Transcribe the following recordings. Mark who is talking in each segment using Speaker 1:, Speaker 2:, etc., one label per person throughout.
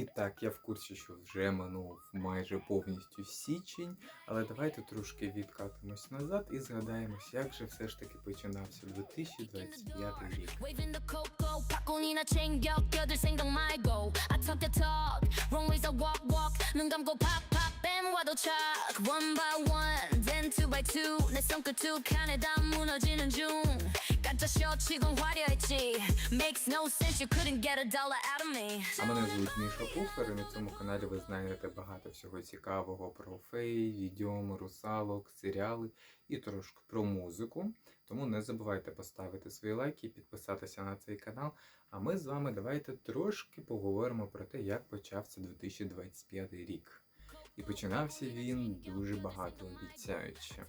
Speaker 1: І так, я в курсі, що вже минув майже повністю січень, але давайте трошки відкатимось назад і згадаємось, як же все ж таки починався 2025 рік.
Speaker 2: Waving the cocoa, 팝콘이나 챙겨 껴들 생각 말고 I talk the talk, wrong ways I walk walk 눈 감고 pop pop 뱀 와도 착 One by one, then two by two 내 손끝 두 칸에 다 무너지는 중 가짜 쇼치곤 화려했지 Makes no sense, you couldn't get a dollar out of me
Speaker 1: А мене звуть Міша Пуфер, і на цьому каналі ви знаєте багато всього цікавого про фей, відьом, русалок, серіали і трошки про музику. Тому не забувайте поставити свої лайки і підписатися на цей канал. А ми з вами давайте трошки поговоримо про те, як почався 2025 рік. І починався він дуже багато обіцяюче.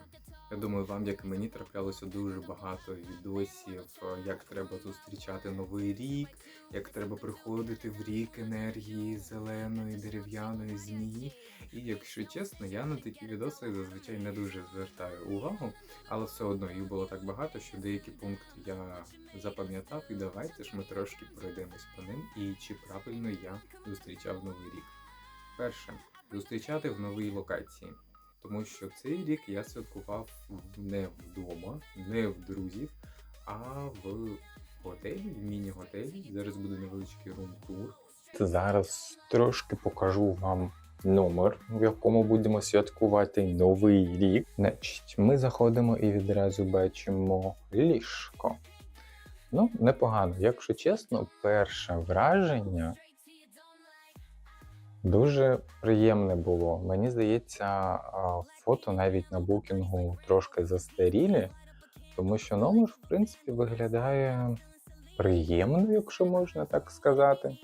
Speaker 1: Я думаю, вам, як і мені, траплялося дуже багато відосів, е, як треба зустрічати новий рік, як треба приходити в рік енергії зеленої дерев'яної змії. І якщо чесно, я на такі відоси зазвичай не дуже звертаю увагу, але все одно їх було так багато, що деякі пункти я запам'ятав, і давайте ж ми трошки пройдемось по ним і чи правильно я зустрічав новий рік. Перше, зустрічати в новій локації. Тому що цей рік я святкував не вдома, не в друзів, а в готелі, в міні-готелі. Зараз буде невеличкий рум-тур.
Speaker 3: Зараз трошки покажу вам номер, в якому будемо святкувати новий рік. Значить, ми заходимо і відразу бачимо ліжко. Ну, непогано. Якщо чесно, перше враження дуже приємне було. Мені здається, фото навіть на букінгу трошки застарілі, тому що номер, в принципі, виглядає приємно, якщо можна так сказати.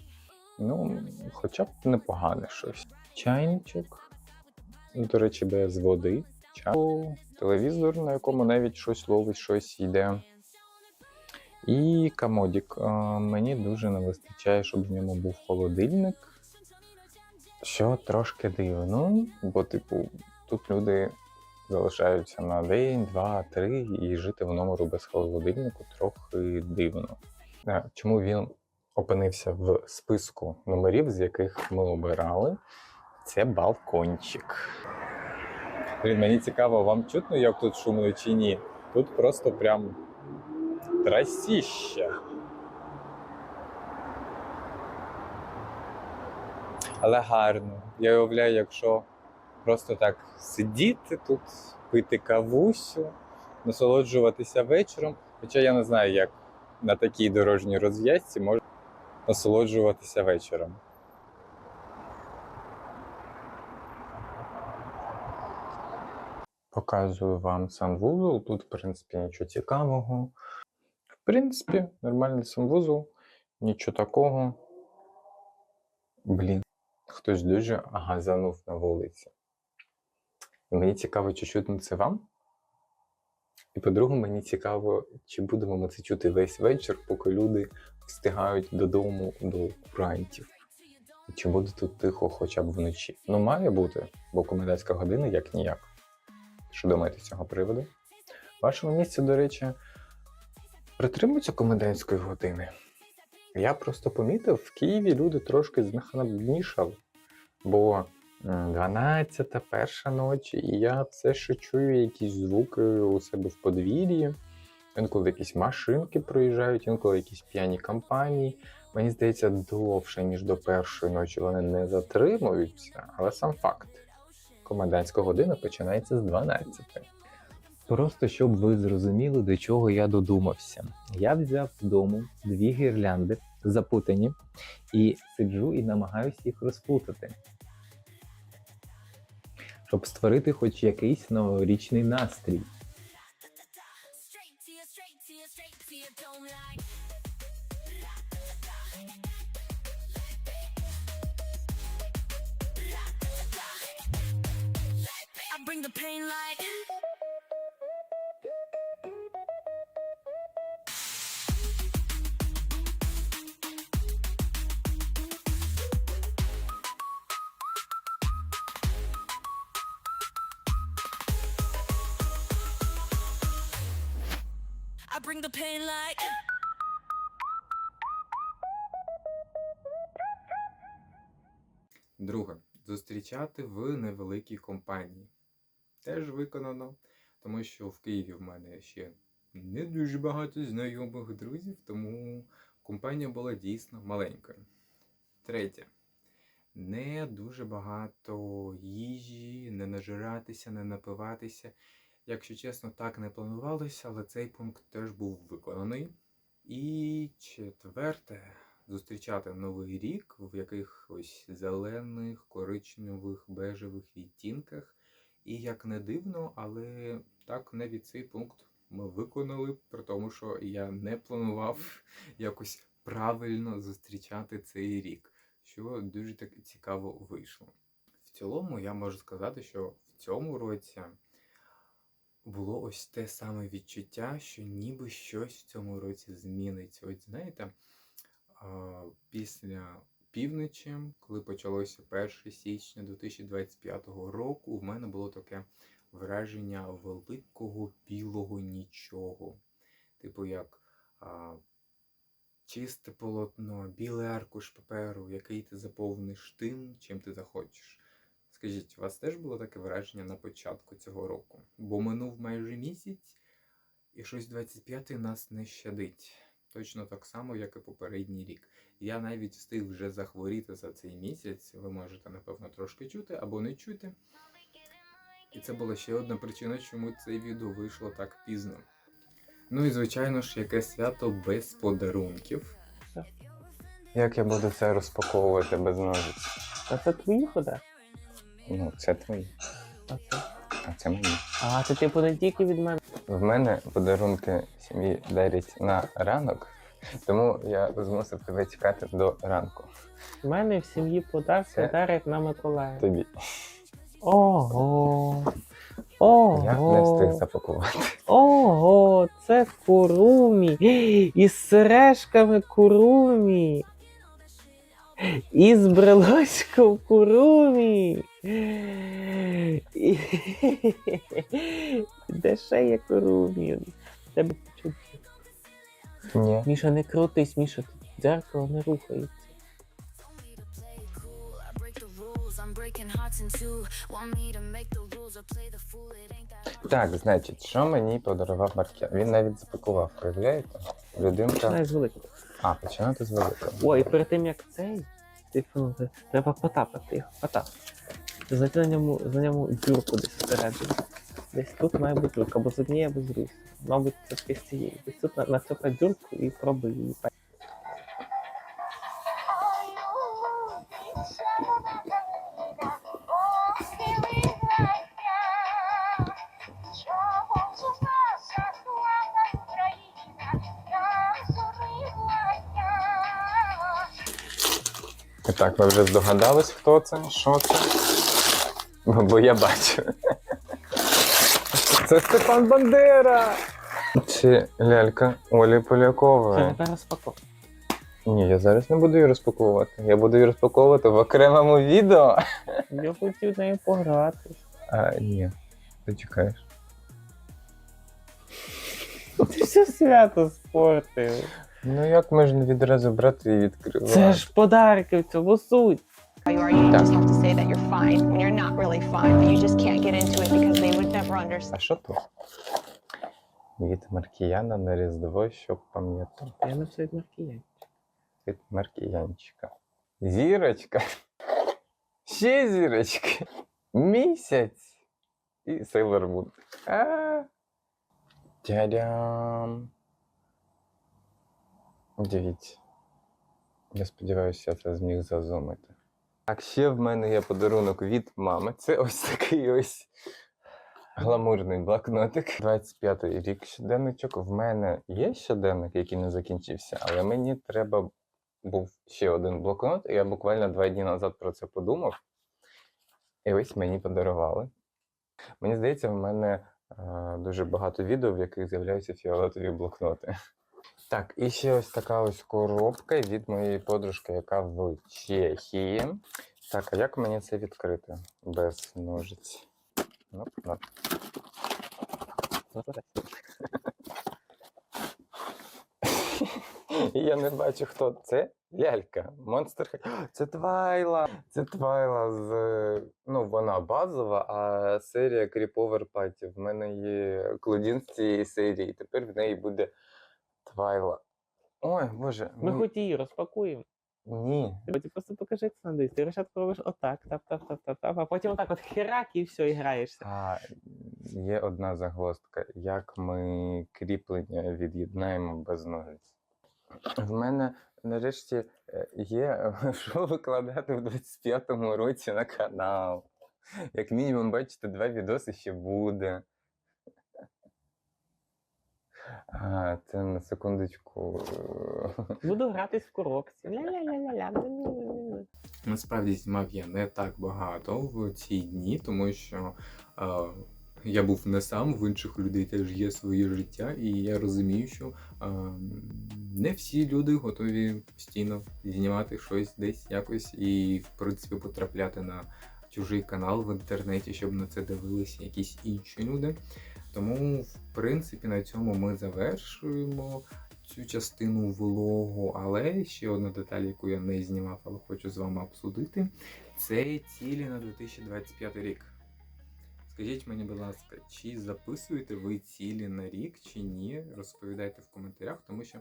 Speaker 3: Ну, хоча б непогане щось. Чайничок, ну, до речі, без води. Чай, телевізор, на якому навіть щось ловить, щось йде. І комодік. Мені дуже не вистачає, щоб в ньому був холодильник. Що трошки дивно, бо, типу, тут люди залишаються на день, два, три, і жити в номеру без холодильнику трохи дивно. Чому він опинився в списку номерів, з яких ми обирали. Це балкончик. Блін, мені цікаво, вам чутно, як тут шумно чи ні? Тут просто прям трасіще. Але гарно. Я уявляю, якщо просто так сидіти тут, пити кавусю, насолоджуватися вечором. Хоча я не знаю, як на такій дорожній розв'язці можна насолоджуватися вечором. Показую вам санвузол. Тут, в принципі, нічого цікавого. В принципі, нормальний санвузол, нічого такого. Блін, хтось дуже газанув на вулиці. І мені цікаво, чи чутно це вам? І по-друге, мені цікаво, чи будемо ми це чути весь вечір, поки люди встигають додому до курантів. Чи буде тут тихо хоча б вночі? Ну, має бути, бо комендантська година як ніяк. Що думаєте з цього приводу? В вашому місці, до речі, притримуються комендантської години. Я просто помітив, в Києві люди трошки знахабнішали, бо м, 12 перша ночі, і я все ще чую якісь звуки у себе в подвір'ї. Інколи якісь машинки проїжджають, інколи якісь п'яні компанії. Мені здається, довше, ніж до першої ночі вони не затримуються, але сам факт. Комендантська година починається з 12.
Speaker 4: Просто щоб ви зрозуміли, до чого я додумався. Я взяв додому дві гірлянди запутані і сиджу і намагаюся їх розплутати. Щоб створити хоч якийсь новорічний настрій.
Speaker 2: Straight to you, straight bring the pain like
Speaker 1: Друге. Зустрічати в невеликій компанії. Теж виконано, тому що в Києві в мене ще не дуже багато знайомих друзів, тому компанія була дійсно маленькою. Третє. Не дуже багато їжі, не нажиратися, не напиватися. Якщо чесно, так не планувалося, але цей пункт теж був виконаний. І четверте зустрічати новий рік в якихось зелених, коричневих, бежевих відтінках. І як не дивно, але так навіть цей пункт ми виконали, при тому, що я не планував якось правильно зустрічати цей рік, що дуже так цікаво вийшло. В цілому я можу сказати, що в цьому році було ось те саме відчуття, що ніби щось в цьому році зміниться. От знаєте, після півночі, коли почалося 1 січня 2025 року, в мене було таке враження великого білого нічого. Типу, як а, чисте полотно, білий аркуш паперу, який ти заповниш тим, чим ти захочеш. Скажіть, у вас теж було таке враження на початку цього року? Бо минув майже місяць, і щось 25-й нас не щадить. Точно так само, як і попередній рік. Я навіть встиг вже захворіти за цей місяць. Ви можете, напевно, трошки чути або не чути. І це була ще одна причина, чому це відео вийшло так пізно. Ну і звичайно ж, яке свято без подарунків.
Speaker 3: Як я буду це розпаковувати без ножиць?
Speaker 4: А це твої хода?
Speaker 3: Ну, це твої,
Speaker 4: А це?
Speaker 3: а це мої.
Speaker 4: А, це типу не тільки від мене.
Speaker 3: В мене подарунки сім'ї дарять на ранок, тому я змусив тебе чекати до ранку.
Speaker 4: У мене в сім'ї подарки
Speaker 3: Це-
Speaker 4: дарять на Миколая.
Speaker 3: Тобі.
Speaker 4: Ого. Ого.
Speaker 3: Я не встиг запакувати.
Speaker 4: Ого, це курумі. Із сережками курумі. Із брелочком курумі. Де ще є? Тебе почуття.
Speaker 3: Ні.
Speaker 4: Міша, не крутись, Міша, тут дзеркало не рухається.
Speaker 3: Так, значить, що мені подарував Маркет? Він навіть запакував, проявляєте? Людинка.
Speaker 4: Починай з великого.
Speaker 3: А, починати з великого.
Speaker 4: Ой, перед тим як цей, типу, треба потапати його. Потап. Знайти на ньому, на ньому дюрку десь всередині. Десь тут має бути дюрка, або з однієї, або з другої. Мабуть, це з цієї. Десь тут на- нацепай дюрку і пробуй її.
Speaker 3: І так, ви вже здогадались, хто це, що це? Бо, я бачу. Це Степан Бандера! Чи лялька Олі
Speaker 4: Це
Speaker 3: Полякової.
Speaker 4: тепер розпаковка.
Speaker 3: Ні, я зараз не буду її розпаковувати. Я буду її розпаковувати в окремому відео.
Speaker 4: Я хотів нею пограти.
Speaker 3: А, ні. Ти чекаєш.
Speaker 4: Ти все свято спортив.
Speaker 3: Ну як можна відразу брати і відкривати?
Speaker 4: Це ж подарки в цьому суть.
Speaker 5: how you are. You just have to say that you're fine when you're not really fine, but you just can't get into it because they would never understand.
Speaker 3: А що тут? Від Маркіяна на Різдво, щоб пам'ятати.
Speaker 4: Я написав від Маркіян.
Speaker 3: Від Маркіянчика. Зірочка. Ще зірочки. Місяць. І Sailor Moon. А. Дядям. Дивіться. Я сподіваюся, я це зміг зазумити. Так, ще в мене є подарунок від мами. Це ось такий ось гламурний блокнотик. 25-й рік щоденничок. В мене є щоденник, який не закінчився, але мені треба був ще один блокнот, я буквально два дні назад про це подумав. І ось мені подарували. Мені здається, в мене е, дуже багато відео, в яких з'являються фіолетові блокноти. Так, і ще ось така ось коробка від моєї подружки, яка в Чехії. Так, а як мені це відкрити? Без ножиць. Ноп. І я не бачу, хто це. Лялька. Монстр. Це Твайла. Це Твайла з. Ну, вона базова, а серія Кріповер Паті. В мене є Клодін з цієї серії. Тепер в неї буде Твайла. Ой, боже.
Speaker 4: Ми хоч її розпакуємо.
Speaker 3: Ні.
Speaker 4: Ти просто покажи, як це надо. Ти решетку робиш отак, тап, тап, тап, тап, тап, а потім отак от херак і все, і граєшся.
Speaker 3: А є одна загвоздка. Як ми кріплення від'єднаємо без ножиць? В мене нарешті е, є що викладати в 25-му році на канал. Як мінімум, бачите, два відоси ще буде. А, це на секундочку. е,
Speaker 4: Буду гратись в коробці. Ля-ля-ля-ля-ля.
Speaker 1: Насправді знімав я не так багато в ці дні, тому що е, я був не сам, в інших людей теж є своє життя, і я розумію, що е, не всі люди готові постійно знімати щось десь якось і, в принципі, потрапляти на чужий канал в інтернеті, щоб на це дивилися якісь інші люди. Тому, в принципі, на цьому ми завершуємо цю частину влогу, але ще одна деталь, яку я не знімав, але хочу з вами обсудити, це цілі на 2025 рік. Скажіть мені, будь ласка, чи записуєте ви цілі на рік, чи ні? Розповідайте в коментарях, тому що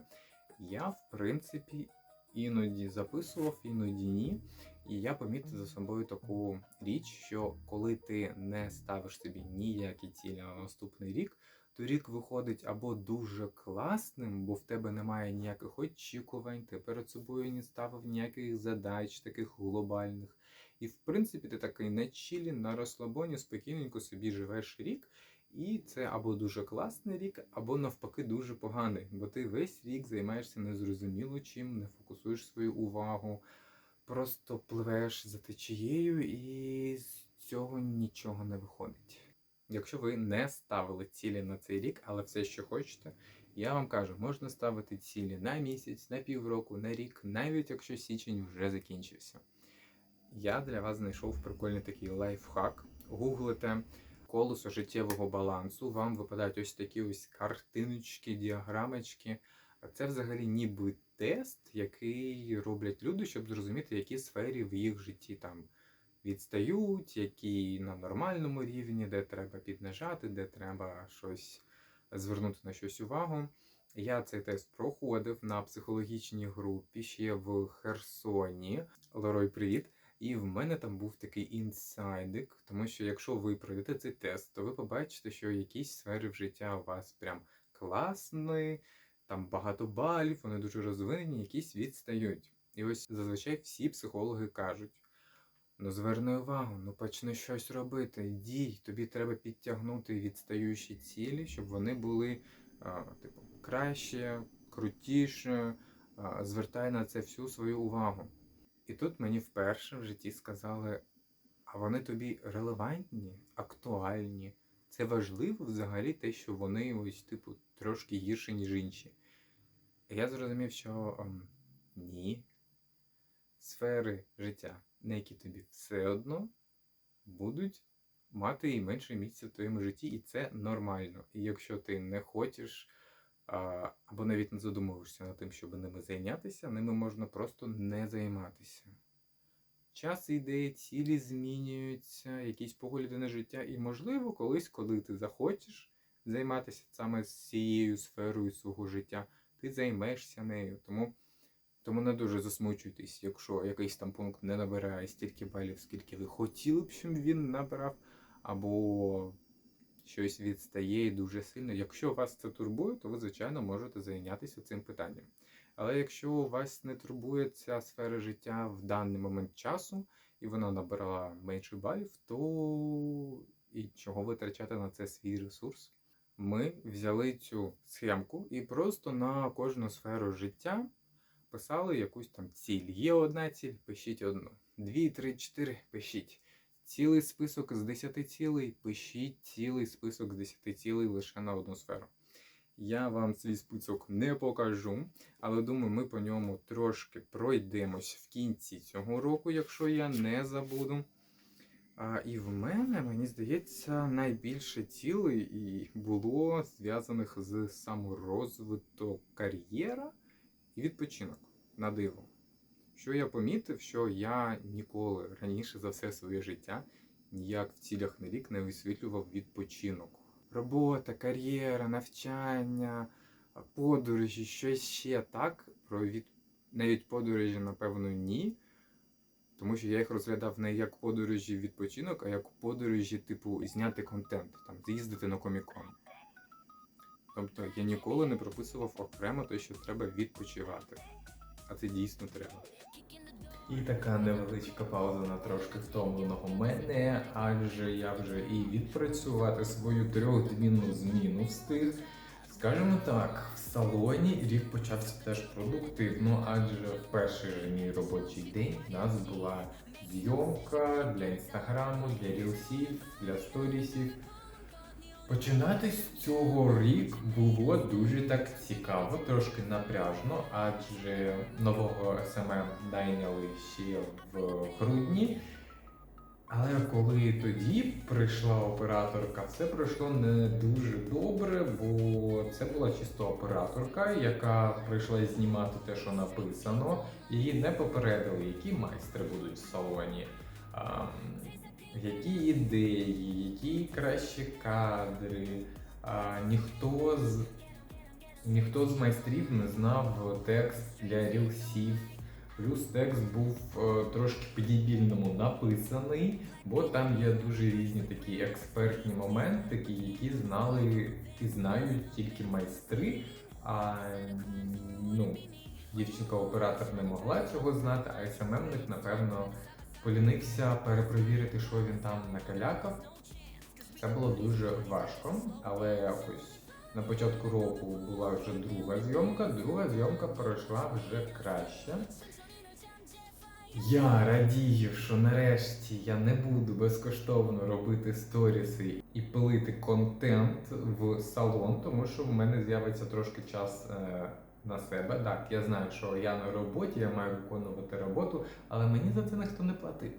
Speaker 1: я, в принципі, іноді записував, іноді ні. І я помітив за собою таку річ, що коли ти не ставиш собі ніякі цілі на наступний рік, то рік виходить або дуже класним, бо в тебе немає ніяких очікувань, ти перед собою не ставив ніяких задач, таких глобальних. І в принципі ти такий на чілі, на розслабоні, спокійненько собі живеш рік. І це або дуже класний рік, або навпаки дуже поганий, бо ти весь рік займаєшся незрозуміло чим, не фокусуєш свою увагу, просто пливеш за течією, і з цього нічого не виходить. Якщо ви не ставили цілі на цей рік, але все ще хочете, я вам кажу, можна ставити цілі на місяць, на півроку, на рік, навіть якщо січень вже закінчився. Я для вас знайшов прикольний такий лайфхак. Гуглите колесо життєвого балансу. Вам випадають ось такі ось картиночки, діаграмочки. Це взагалі ніби тест, який роблять люди, щоб зрозуміти, які сфері в їх житті там відстають, які на нормальному рівні, де треба піднажати, де треба щось звернути на щось увагу. Я цей тест проходив на психологічній групі ще в Херсоні. Лерой, привіт! І в мене там був такий інсайдик, тому що якщо ви пройдете цей тест, то ви побачите, що якісь сфери в життя у вас прям класні, там багато балів, вони дуже розвинені, якісь відстають. І ось зазвичай всі психологи кажуть: ну зверни увагу, ну почни щось робити, дій, тобі треба підтягнути відстаючі цілі, щоб вони були а, типу, краще, крутіше, а, звертай на це всю свою увагу. І тут мені вперше в житті сказали: а вони тобі релевантні, актуальні. Це важливо взагалі те, що вони ось, типу, трошки гірші, ніж інші. Я зрозумів, що ем, ні. Сфери життя, на які тобі все одно будуть мати і менше місця в твоєму житті, і це нормально. І якщо ти не хочеш або навіть не задумуєшся над тим, щоб ними зайнятися, ними можна просто не займатися. Час йде, цілі змінюються, якісь погляди на життя, і, можливо, колись, коли ти захочеш займатися саме цією сферою свого життя, ти займешся нею. Тому, тому не дуже засмучуйтесь, якщо якийсь там пункт не набирає стільки балів, скільки ви хотіли б, щоб він набрав, або щось відстає дуже сильно. Якщо вас це турбує, то ви, звичайно, можете зайнятися цим питанням. Але якщо вас не турбує ця сфера життя в даний момент часу, і вона набрала менше балів, то і чого витрачати на це свій ресурс? Ми взяли цю схемку і просто на кожну сферу життя писали якусь там ціль. Є одна ціль, пишіть одну. Дві, три, чотири, пишіть. Цілий список з 10 цілей, пишіть цілий список з 10 цілей лише на одну сферу. Я вам свій список не покажу, але думаю, ми по ньому трошки пройдемось в кінці цього року, якщо я не забуду. А, і в мене, мені здається, найбільше цілей і було зв'язаних з саморозвиток кар'єра і відпочинок на диво. Що я помітив, що я ніколи раніше за все своє життя ніяк в цілях на рік не висвітлював відпочинок. Робота, кар'єра, навчання, подорожі, щось ще так. Про від... навіть подорожі, напевно, ні. Тому що я їх розглядав не як подорожі відпочинок, а як подорожі, типу, зняти контент, там, з'їздити на комікон. Тобто я ніколи не прописував окремо те, що треба відпочивати. А це дійсно треба. І така невеличка пауза на трошки втомленого мене, адже я вже і відпрацювати свою трьохдмінну зміну встиг. Скажімо так, в салоні рік почався теж продуктивно, адже в перший же мій робочий день у нас була зйомка для інстаграму, для рілсів, для сторісів. Починати з цього рік було дуже так цікаво, трошки напряжно, адже нового СММ найняли ще в грудні. Але коли тоді прийшла операторка, все пройшло не дуже добре, бо це була чисто операторка, яка прийшла знімати те, що написано. Її не попередили, які майстри будуть в салоні, а, які ідеї, які кращі кадри. А, ніхто з ніхто з майстрів не знав текст для рілсів. Плюс текст був е, трошки по-дебільному написаний, бо там є дуже різні такі експертні моментики, які знали і знають тільки майстри. А ну, дівчинка-оператор не могла цього знати, а СММник, напевно, полінився перепровірити, що він там накалякав. Це було дуже важко, але ось на початку року була вже друга зйомка, друга зйомка пройшла вже краще. Я радію, що нарешті я не буду безкоштовно робити сторіси і пилити контент в салон, тому що в мене з'явиться трошки час е, на себе. Так, я знаю, що я на роботі, я маю виконувати роботу, але мені за це ніхто не платив.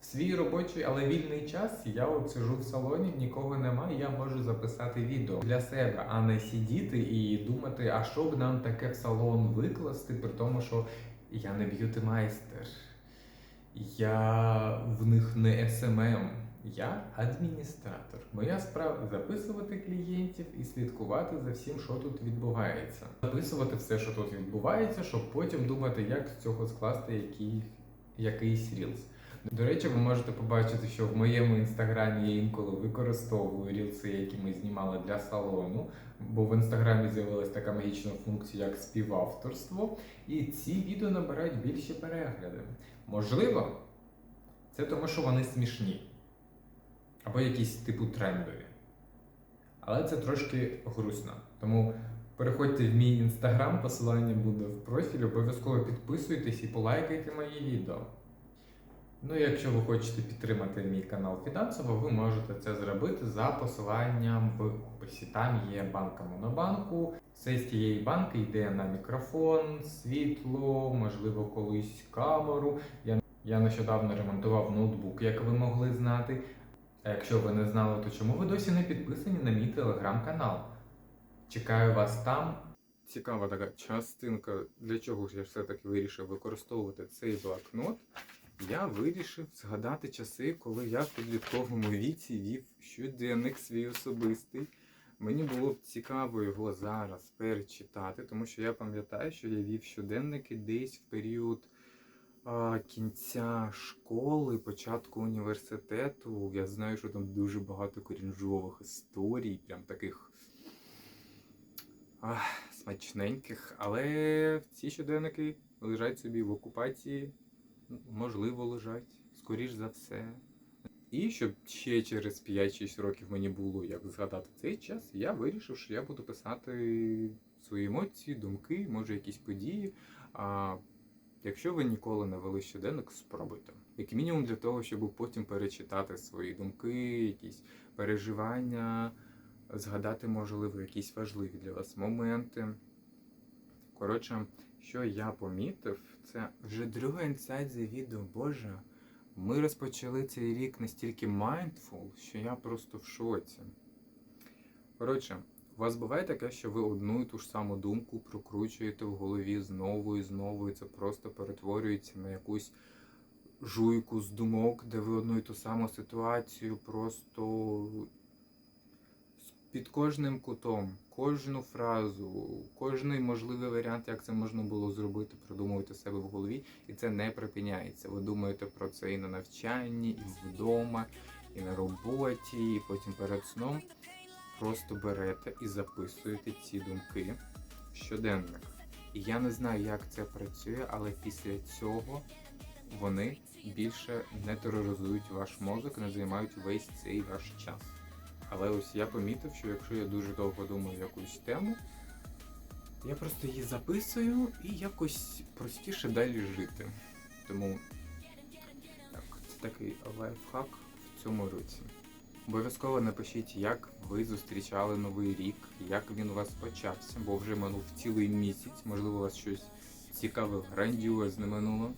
Speaker 1: В свій робочий, але вільний час я от сижу в салоні, нікого немає, я можу записати відео для себе, а не сидіти і думати, а що б нам таке в салон викласти, при тому, що я не б'юти майстер. Я в них не СММ. Я адміністратор. Моя справа записувати клієнтів і слідкувати за всім, що тут відбувається. Записувати все, що тут відбувається, щоб потім думати, як з цього скласти який, якийсь рілс. До речі, ви можете побачити, що в моєму інстаграмі я інколи використовую рілси, які ми знімали для салону, бо в інстаграмі з'явилася така магічна функція, як співавторство, і ці відео набирають більші перегляди. Можливо, це тому, що вони смішні або якісь типу трендові. Але це трошки грустно. Тому переходьте в мій інстаграм, посилання буде в профілі, обов'язково підписуйтесь і полайкайте мої відео. Ну, якщо ви хочете підтримати мій канал фінансово, ви можете це зробити за посиланням в описі. Там є банка Монобанку. Все з тієї банки йде на мікрофон, світло, можливо, колись камеру. Я, я нещодавно ремонтував ноутбук, як ви могли знати. А якщо ви не знали, то чому ви досі не підписані на мій телеграм-канал? Чекаю вас там. Цікава така частинка, для чого ж я все-таки вирішив використовувати цей блокнот. Я вирішив згадати часи, коли я в підлітковому віці вів щоденник свій особистий. Мені було б цікаво його зараз перечитати, тому що я пам'ятаю, що я вів щоденники десь в період а, кінця школи, початку університету. Я знаю, що там дуже багато крінжових історій, прям таких ах, смачненьких. Але ці щоденники лежать собі в окупації можливо, лежать, скоріш за все. І щоб ще через 5-6 років мені було як згадати цей час, я вирішив, що я буду писати свої емоції, думки, може якісь події. А якщо ви ніколи не вели щоденник, спробуйте. Як мінімум для того, щоб потім перечитати свої думки, якісь переживання, згадати, можливо, якісь важливі для вас моменти. Коротше, що я помітив, це вже друга інсайт за відео. Боже, ми розпочали цей рік настільки mindful, що я просто в шоці. Коротше, У вас буває таке, що ви одну і ту ж саму думку прокручуєте в голові знову і знову, і це просто перетворюється на якусь жуйку з думок, де ви одну і ту саму ситуацію просто під кожним кутом, кожну фразу, кожний можливий варіант, як це можна було зробити, продумуєте себе в голові, і це не припиняється. Ви думаєте про це і на навчанні, і вдома, і на роботі, і потім перед сном. Просто берете і записуєте ці думки в щоденник. І я не знаю, як це працює, але після цього вони більше не тероризують ваш мозок, не займають весь цей ваш час. Але ось я помітив, що якщо я дуже довго думаю якусь тему, я просто її записую і якось простіше далі жити. Тому так, це такий лайфхак в цьому році. Обов'язково напишіть, як ви зустрічали новий рік, як він у вас почався, бо вже минув цілий місяць, можливо, у вас щось цікаве, грандіозне минуло.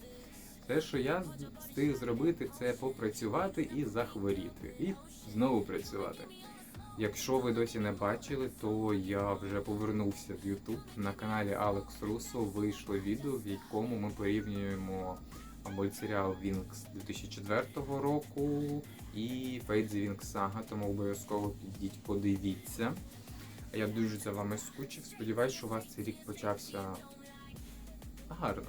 Speaker 1: Те, що я встиг зробити, це попрацювати і захворіти, і знову працювати. Якщо ви досі не бачили, то я вже повернувся в YouTube. На каналі Алекс Руссо вийшло відео, в якому ми порівнюємо мультсеріал Вінкс 2004 року і the Wings Saga, тому обов'язково підіть, подивіться. Я дуже за вами скучив. Сподіваюсь, що у вас цей рік почався гарно.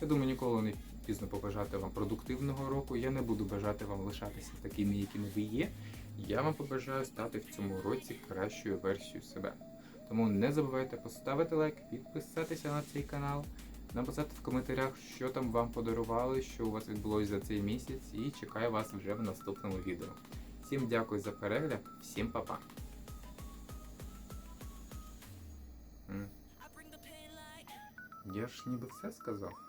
Speaker 1: Я думаю, ніколи не пізно побажати вам продуктивного року. Я не буду бажати вам лишатися такими, якими ви є. Я вам побажаю стати в цьому році кращою версією себе. Тому не забувайте поставити лайк, підписатися на цей канал, написати в коментарях, що там вам подарували, що у вас відбулося за цей місяць, і чекаю вас вже в наступному відео. Всім дякую за перегляд, всім па-па. Я ж ніби все сказав.